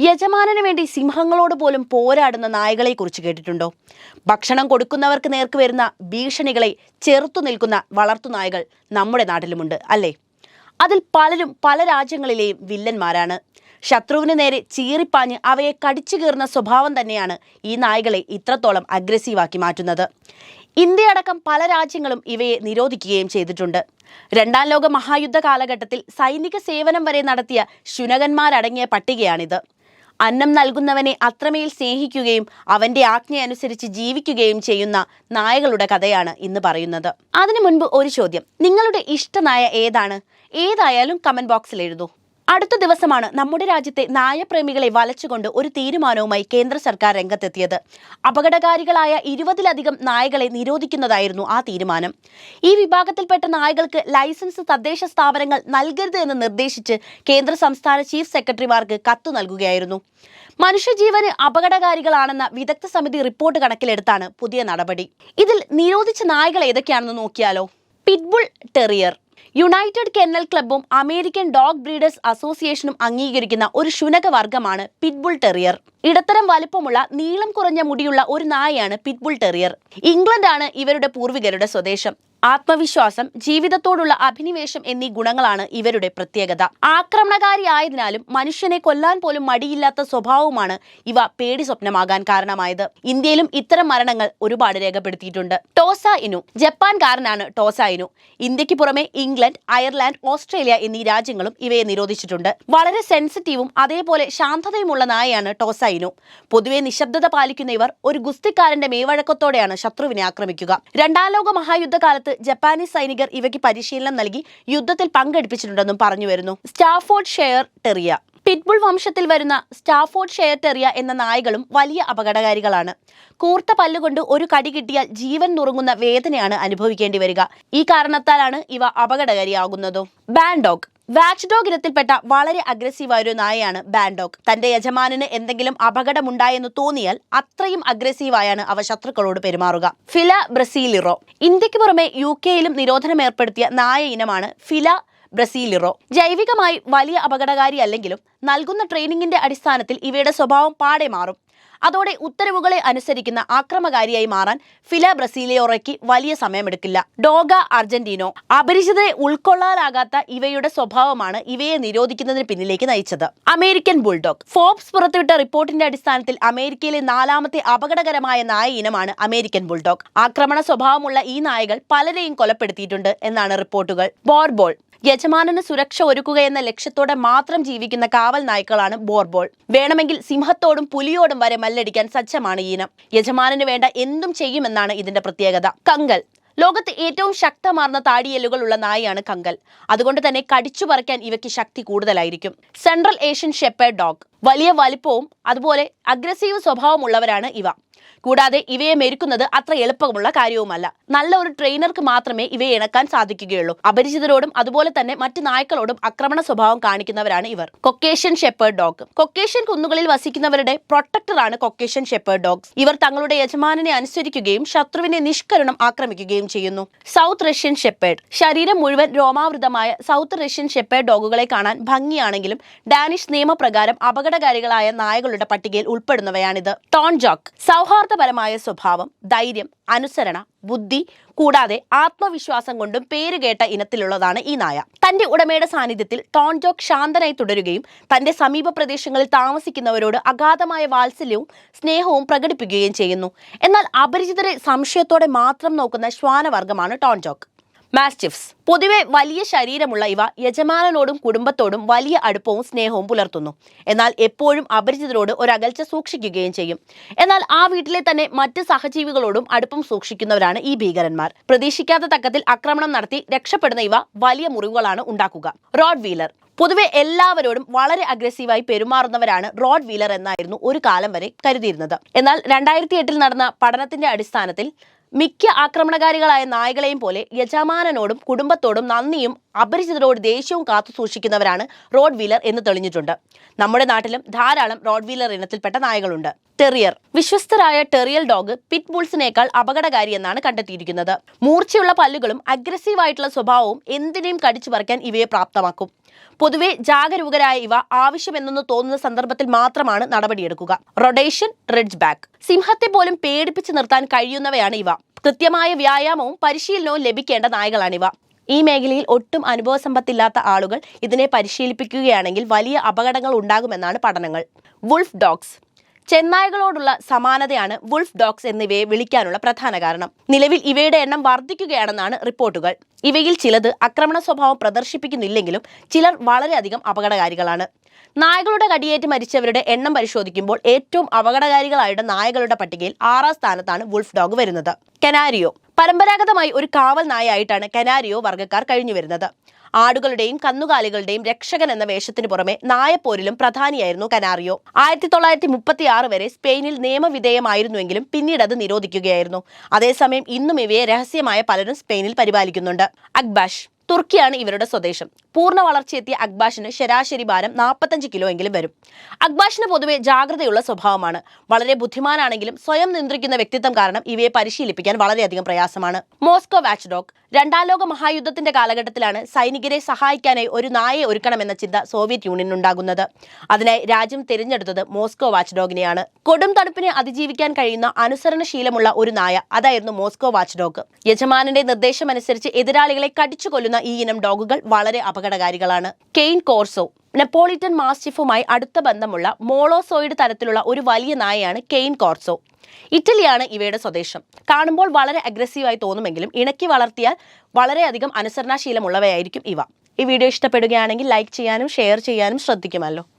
യജമാനന് വേണ്ടി സിംഹങ്ങളോട് പോലും പോരാടുന്ന നായകളെ കുറിച്ച് കേട്ടിട്ടുണ്ടോ? ഭക്ഷണം കൊടുക്കുന്നവർക്ക് നേർക്ക് വരുന്ന ഭീഷണികളെ ചെറുത്തു നിൽക്കുന്ന വളർത്തുനായകൾ നമ്മുടെ നാട്ടിലുമുണ്ട് അല്ലേ? അതിൽ പലരും പല രാജ്യങ്ങളിലെയും വില്ലന്മാരാണ്. ശത്രുവിന് നേരെ ചീറിപ്പാഞ്ഞ് അവയെ കടിച്ചു കീറുന്ന സ്വഭാവം തന്നെയാണ് ഈ നായകളെ ഇത്രത്തോളം അഗ്രസീവാക്കി മാറ്റുന്നത്. ഇന്ത്യയടക്കം പല രാജ്യങ്ങളും ഇവയെ നിരോധിക്കുകയും ചെയ്തിട്ടുണ്ട്. രണ്ടാം ലോക മഹായുദ്ധ കാലഘട്ടത്തിൽ സൈനിക സേവനം വരെ നടത്തിയ ശുനകന്മാരടങ്ങിയ പട്ടികയാണിത്. അന്നം നൽകുന്നവനെ അത്രമേൽ സ്നേഹിക്കുകയും അവന്റെ ആജ്ഞ അനുസരിച്ച് ജീവിക്കുകയും ചെയ്യുന്ന നായകളുടെ കഥയാണ് ഇന്ന് പറയുന്നത്. അതിനു മുൻപ് ഒരു ചോദ്യം. നിങ്ങളുടെ ഇഷ്ടനായ ഏതാണ്? ഏതായാലും കമന്റ് ബോക്സിൽ എഴുതൂ. അടുത്ത ദിവസമാണ് നമ്മുടെ രാജ്യത്തെ നായപ്രേമികളെ വലച്ചുകൊണ്ട് ഒരു തീരുമാനവുമായി കേന്ദ്ര സർക്കാർ രംഗത്തെത്തിയത്. അപകടകാരികളായ ഇരുപതിലധികം നായകളെ നിരോധിക്കുന്നതായിരുന്നു ആ തീരുമാനം. ഈ വിഭാഗത്തിൽപ്പെട്ട നായകൾക്ക് ലൈസൻസ് തദ്ദേശ സ്ഥാപനങ്ങൾ നൽകരുത് എന്ന് നിർദ്ദേശിച്ച് കേന്ദ്ര സംസ്ഥാന ചീഫ് സെക്രട്ടറിമാർക്ക് കത്തു നൽകുകയായിരുന്നു. മനുഷ്യജീവന് അപകടകാരികളാണെന്ന വിദഗ്ധ സമിതി റിപ്പോർട്ട് കണക്കിലെടുത്താണ് പുതിയ നടപടി. ഇതിൽ നിരോധിച്ച നായകൾ ഏതൊക്കെയാണെന്ന് നോക്കിയാലോ? പിറ്റ്ബുൾ ടെറിയർ യുണൈറ്റഡ് കെന്നൽ ക്ലബ്ബും അമേരിക്കൻ ഡോഗ് ബ്രീഡേഴ്സ് അസോസിയേഷനും അംഗീകരിക്കുന്ന ഒരു ശുനക വർഗമാണ് പിറ്റ്ബുൾ ടെറിയർ ഇടത്തരം വലുപ്പമുള്ള നീളം കുറഞ്ഞ മുടിയുള്ള ഒരു നായയാണ് പിറ്റ്ബുൾ ടെറിയർ ഇംഗ്ലണ്ടാണ് ഇവരുടെ പൂർവികരുടെ സ്വദേശം. ആത്മവിശ്വാസം ജീവിതത്തോടുള്ള അഭിനിവേശം എന്നീ ഗുണങ്ങളാണ് ഇവരുടെ പ്രത്യേകത. ആക്രമണകാരിയായതിനാലും മനുഷ്യനെ കൊല്ലാൻ പോലും മടിയില്ലാത്ത സ്വഭാവവുമാണ് ഇവ പേടി സ്വപ്നമാകാൻ കാരണമായത്. ഇന്ത്യയിലും ഇത്തരം മരണങ്ങൾ ഒരുപാട് രേഖപ്പെടുത്തിയിട്ടുണ്ട്. Tosa Inu. ജപ്പാൻകാരനാണ് Tosa Inu. ഇന്ത്യയ്ക്ക് പുറമെ ഇംഗ്ലണ്ട് അയർലാൻഡ് ഓസ്ട്രേലിയ എന്നീ രാജ്യങ്ങളും ഇവയെ നിരോധിച്ചിട്ടുണ്ട്. വളരെ സെൻസിറ്റീവും അതേപോലെ ശാന്തതയുമുള്ള നായയാണ് ടോസ ഇനു. പൊതുവെ നിശബ്ദത പാലിക്കുന്ന ഇവർ ഒരു ഗുസ്തിക്കാരന്റെ മേവഴക്കത്തോടെയാണ് ശത്രുവിനെ ആക്രമിക്കുക. രണ്ടാം ലോക മഹായുദ്ധകാലത്ത് ജപ്പാനീസ് സൈനികർ ഇവയ്ക്ക് പരിശീലനം നൽകി യുദ്ധത്തിൽ പങ്കെടുപ്പിച്ചിട്ടുണ്ടെന്നും പറഞ്ഞു വരുന്നു. Stafford share ടെറിയ. പിറ്റ്ബുൾ വംശത്തിൽ വരുന്ന സ്റ്റാഫോർഡ് ഷെയർ ടെറിയ എന്ന നായകളും വലിയ അപകടകാരികളാണ്. കൂർത്ത പല്ലുകൊണ്ട് ഒരു കടി കിട്ടിയാൽ ജീവൻ നുറുങ്ങുന്ന വേദനയാണ് അനുഭവിക്കേണ്ടി വരിക. ഈ കാരണത്താലാണ് ഇവ അപകടകാരിയാകുന്നതും. ബാൻഡോഗ് വാച്ച് ഡോഗ് ഇനത്തിൽപ്പെട്ട വളരെ അഗ്രസീവായ ഒരു നായയാണ് ബാൻഡോഗ്. തന്റെ യജമാനന് എന്തെങ്കിലും അപകടമുണ്ടായെന്ന് തോന്നിയാൽ അത്രയും അഗ്രസീവായാണ് അവ ശത്രുക്കളോട് പെരുമാറുക. Fila Brasileiro. ഇന്ത്യയ്ക്ക് പുറമെ യു കെയിലും നിരോധനം ഏർപ്പെടുത്തിയ നായ ഇനമാണ് ഫില ബ്രസീലിറോ ജൈവികമായി വലിയ അപകടകാരി അല്ലെങ്കിലും നൽകുന്ന ട്രെയിനിങ്ങിന്റെ അടിസ്ഥാനത്തിൽ ഇവയുടെ സ്വഭാവം പാടെ മാറും. അതോടെ ഉത്തരവുകളെ അനുസരിക്കുന്ന ആക്രമകാരിയായി മാറാൻ ഫില ബ്രസീലിയോറയ്ക്ക് വലിയ സമയമെടുക്കില്ല. ഡോഗ അർജന്റീനോ അപരിചിതരെ ഉൾക്കൊള്ളാനാകാത്ത ഇവയുടെ സ്വഭാവമാണ് ഇവയെ നിരോധിക്കുന്നതിന് പിന്നിലേക്ക് നയിച്ചത്. അമേരിക്കൻ ബുൾഡോഗ് ഫോബ്സ് പുറത്തുവിട്ട റിപ്പോർട്ടിന്റെ അടിസ്ഥാനത്തിൽ അമേരിക്കയിലെ നാലാമത്തെ അപകടകരമായ നായ ഇനമാണ് അമേരിക്കൻ ബുൾഡോഗ്. ആക്രമണ സ്വഭാവമുള്ള ഈ നായകൾ പലരെയും കൊലപ്പെടുത്തിയിട്ടുണ്ട് എന്നാണ് റിപ്പോർട്ടുകൾ. ബോർബോൾ യജമാനന് സുരക്ഷ ഒരുക്കുകയെന്ന ലക്ഷ്യത്തോടെ മാത്രം ജീവിക്കുന്ന കാവൽ നായ്ക്കളാണ് ബോർബോൾ. വേണമെങ്കിൽ സിംഹത്തോടും പുലിയോടും വരെ മല്ലടിക്കാൻ സജ്ജമാണ് ഈനം. യജമാനന് വേണ്ട എന്തും ചെയ്യുമെന്നാണ് ഇതിന്റെ പ്രത്യേകത. കങ്കൽ. ലോകത്ത് ഏറ്റവും ശക്തമാർന്ന താടിയെല്ലുകളുള്ള നായയാണ് കങ്കൽ. അതുകൊണ്ട് തന്നെ കടിച്ചു പറിക്കാൻ ഇവയ്ക്ക് ശക്തി കൂടുതലായിരിക്കും. Central Asian shepherd dog. വലിയ വലിപ്പവും അതുപോലെ അഗ്രസീവ് സ്വഭാവമുള്ളവരാണ് ഇവ. കൂടാതെ ഇവയെ മെരുക്കുന്നത് അത്ര എളുപ്പമുള്ള കാര്യവുമല്ല. നല്ല ഒരു ട്രെയിനർക്ക് മാത്രമേ ഇവയെ ഇണക്കാൻ സാധിക്കുകയുള്ളൂ. അപരിചിതരോടും അതുപോലെ തന്നെ മറ്റ് നായ്ക്കളോടും ആക്രമണ സ്വഭാവം കാണിക്കുന്നവരാണ് ഇവർ. Caucasian shepherd dog. കൊക്കേഷ്യൻ കുന്നുകളിൽ വസിക്കുന്നവരുടെ പ്രൊട്ടക്ടറാണ് കൊക്കേഷ്യൻ ഷെപ്പേർഡ് ഡോഗ്സ് ഇവർ തങ്ങളുടെ യജമാനനെ അനുസരിക്കുകയും ശത്രുവിനെ നിഷ്കരണം ആക്രമിക്കുകയും ചെയ്യുന്നു. South Russian shepherd. ശരീരം മുഴുവൻ രോമാവൃതമായ സൗത്ത് റഷ്യൻ ഷെപ്പേർഡ് ഡോഗുകളെ കാണാൻ ഭംഗിയാണെങ്കിലും ഡാനിഷ് നിയമപ്രകാരം അപകടകാരികളായ നായകളുടെ പട്ടികയിൽ ഉൾപ്പെടുന്നവയാണിത്. ടോൺ ജോക്ക് സൗഹാർദ്ദപരമായ സ്വഭാവം ധൈര്യം അനുസരണ ബുദ്ധി കൂടാതെ ആത്മവിശ്വാസം കൊണ്ടും പേരുകേട്ട ഇനത്തിലുള്ളതാണ് ഈ നായ. തന്റെ ഉടമയുടെ സാന്നിധ്യത്തിൽ ടോൺജോക്ക് ശാന്തനായി തുടരുകയും തന്റെ സമീപ പ്രദേശങ്ങളിൽ താമസിക്കുന്നവരോട് അഗാധമായ വാത്സല്യവും സ്നേഹവും പ്രകടിപ്പിക്കുകയും ചെയ്യുന്നു. എന്നാൽ അപരിചിതരെ സംശയത്തോടെ മാത്രം നോക്കുന്ന ശ്വാനവർഗമാണ് ടോൺ ജോക്ക് മാസ്റ്റിഫ്സ് പൊതുവെ വലിയ ശരീരമുള്ള ഇവ യജമാനനോടും കുടുംബത്തോടും വലിയ അടുപ്പവും സ്നേഹവും പുലർത്തുന്നു. എന്നാൽ എപ്പോഴും അപരിചിതരോട് ഒരകൽച്ച സൂക്ഷിക്കുകയും ചെയ്യും. എന്നാൽ ആ വീട്ടിലെ തന്നെ മറ്റ് സഹജീവികളോടും അടുപ്പം സൂക്ഷിക്കുന്നവരാണ് ഈ ഭീകരന്മാർ. പ്രതീക്ഷിക്കാത്ത തക്കത്തിൽ ആക്രമണം നടത്തി രക്ഷപ്പെടുന്ന ഇവ വലിയ മുറിവുകളാണ് ഉണ്ടാക്കുക. Rottweiler. പൊതുവെ എല്ലാവരോടും വളരെ അഗ്രസീവായി പെരുമാറുന്നവരാണ് റോഡ് വീലർ എന്നായിരുന്നു ഒരു കാലം വരെ കരുതിയിരുന്നത്. എന്നാൽ രണ്ടായിരത്തി എട്ടിൽ നടന്ന പഠനത്തിന്റെ അടിസ്ഥാനത്തിൽ മിക്ക ആക്രമണകാരികളായ നായകളെയും പോലെ യജമാനനോടും കുടുംബത്തോടും നന്ദിയും അപരിചിതരോട് ദേഷ്യവും കാത്തു സൂക്ഷിക്കുന്നവരാണ് റോഡ് വീലർ എന്ന് തെളിഞ്ഞിട്ടുണ്ട്. നമ്മുടെ നാട്ടിലും ധാരാളം റോഡ് വീലർ ഇനത്തിൽപ്പെട്ട നായകളുണ്ട്. ടെറിയർ. വിശ്വസ്തരായ ടെറിയൽ ഡോഗ് പിറ്റ് ബുൾസിനേക്കാൾ അപകടകാരി എന്നാണ് കണ്ടെത്തിയിരിക്കുന്നത്. മൂർച്ചയുള്ള പല്ലുകളും അഗ്രസീവ് ആയിട്ടുള്ള സ്വഭാവവും എന്തിനേയും കടിച്ചു പറിക്കാൻ ഇവയെ പ്രാപ്തമാക്കും. പൊതുവെ ജാഗരൂകരായ ഇവ ആവശ്യമെന്നൊന്ന് തോന്നുന്ന സന്ദർഭത്തിൽ മാത്രമാണ് നടപടിയെടുക്കുക. Rhodesian ridgeback. സിംഹത്തെ പോലും പേടിപ്പിച്ചു നിർത്താൻ കഴിയുന്നവയാണ് ഇവ. കൃത്യമായ വ്യായാമവും പരിശീലനവും ലഭിക്കേണ്ട നായകളാണിവ. ഈ മേഖലയിൽ ഒട്ടും അനുഭവ സമ്പത്തില്ലാത്ത ആളുകൾ ഇതിനെ പരിശീലിപ്പിക്കുകയാണെങ്കിൽ വലിയ അപകടങ്ങൾ ഉണ്ടാകുമെന്നാണ് പഠനങ്ങൾ. വുൾഫ് ഡോഗ്സ് ചെന്നായകളോടുള്ള സമാനതയാണ് വുൾഫ് ഡോഗ്സ് എന്നിവയെ വിളിക്കാനുള്ള പ്രധാന കാരണം. നിലവിൽ ഇവയുടെ എണ്ണം വർദ്ധിക്കുകയാണെന്നാണ് റിപ്പോർട്ടുകൾ. ഇവയിൽ ചിലത് ആക്രമണ സ്വഭാവം പ്രദർശിപ്പിക്കുന്നില്ലെങ്കിലും ചിലർ വളരെയധികം അപകടകാരികളാണ്. നായകളുടെ കടിയേറ്റ് മരിച്ചവരുടെ എണ്ണം പരിശോധിക്കുമ്പോൾ ഏറ്റവും അപകടകാരികളായുടെ നായകളുടെ പട്ടികയിൽ ആറാം സ്ഥാനത്താണ് വുൾഫ് ഡോഗ് വരുന്നത്. കനാരിയോ. പരമ്പരാഗതമായി ഒരു കാവൽ നായയായിട്ടാണ് കനാരിയോ വർഗക്കാർ കഴിഞ്ഞു വരുന്നത്. ആടുകളുടെയും കന്നുകാലികളുടെയും രക്ഷകൻ എന്ന വേഷത്തിന് പുറമെ നായപ്പോരിലും പ്രധാനിയായിരുന്നു കനാറിയോ ആയിരത്തി തൊള്ളായിരത്തി മുപ്പത്തി ആറ് വരെ സ്പെയിനിൽ നിയമവിധേയമായിരുന്നുവെങ്കിലും പിന്നീട് അത് നിരോധിക്കുകയായിരുന്നു. അതേസമയം ഇന്നും ഇവയെ രഹസ്യമായ പലരും സ്പെയിനിൽ പരിപാലിക്കുന്നുണ്ട്. അക്ബാഷ്. തുർക്കിയാണ് ഇവരുടെ സ്വദേശം. പൂർണ വളർച്ചയെത്തിയ അക്ബാഷിന് ശരാശരി ഭാരം നാൽപ്പത്തഞ്ച് കിലോ എങ്കിലും വരും. അക്ബാഷിന് പൊതുവെ ജാഗ്രതയുള്ള സ്വഭാവമാണ്. വളരെ ബുദ്ധിമാനാണെങ്കിലും സ്വയം നിയന്ത്രിക്കുന്ന വ്യക്തിത്വം കാരണം ഇവയെ പരിശീലിപ്പിക്കാൻ വളരെയധികം പ്രയാസമാണ്. മോസ്കോ വാച്ച് ഡോഗ് രണ്ടാം ലോക മഹായുദ്ധത്തിന്റെ കാലഘട്ടത്തിലാണ് സൈനികരെ സഹായിക്കാനായി ഒരു നായെ ഒരുക്കണമെന്ന ചിന്ത സോവിയറ്റ് യൂണിയൻ ഉണ്ടാകുന്നത്. അതിനായി രാജ്യം തിരഞ്ഞെടുത്തത് മോസ്കോ വാച്ച് ഡോഗിനെയാണ് കൊടും തണുപ്പിനെ അതിജീവിക്കാൻ കഴിയുന്ന അനുസരണശീലമുള്ള ഒരു നായ അതായിരുന്നു മോസ്കോ വാച്ച് ഡോഗ് യജമാനന്റെ നിർദ്ദേശമനുസരിച്ച് എതിരാളികളെ കടിച്ചു ഈ ഇനം ഡോഗുകൾ വളരെ അപകടകാരികളാണ്. കെയിൻ കോർസോ നെപ്പോളിറ്റൻ മാസ്റ്റിഫുമായി അടുത്ത ബന്ധമുള്ള മോളോസോയിഡ് തരത്തിലുള്ള ഒരു വലിയ നായയാണ് കെയിൻ കോർസോ. ഇറ്റലിയാണ് ഇവയുടെ സ്വദേശം. കാണുമ്പോൾ വളരെ അഗ്രസീവായി തോന്നുമെങ്കിലും ഇണക്കി വളർത്തിയാൽ വളരെയധികം അനുസരണാശീലമുള്ളവയായിരിക്കും ഇവ. ഈ വീഡിയോ ഇഷ്ടപ്പെടുകയാണെങ്കിൽ ലൈക്ക് ചെയ്യാനും ഷെയർ ചെയ്യാനും ശ്രദ്ധിക്കുമല്ലോ.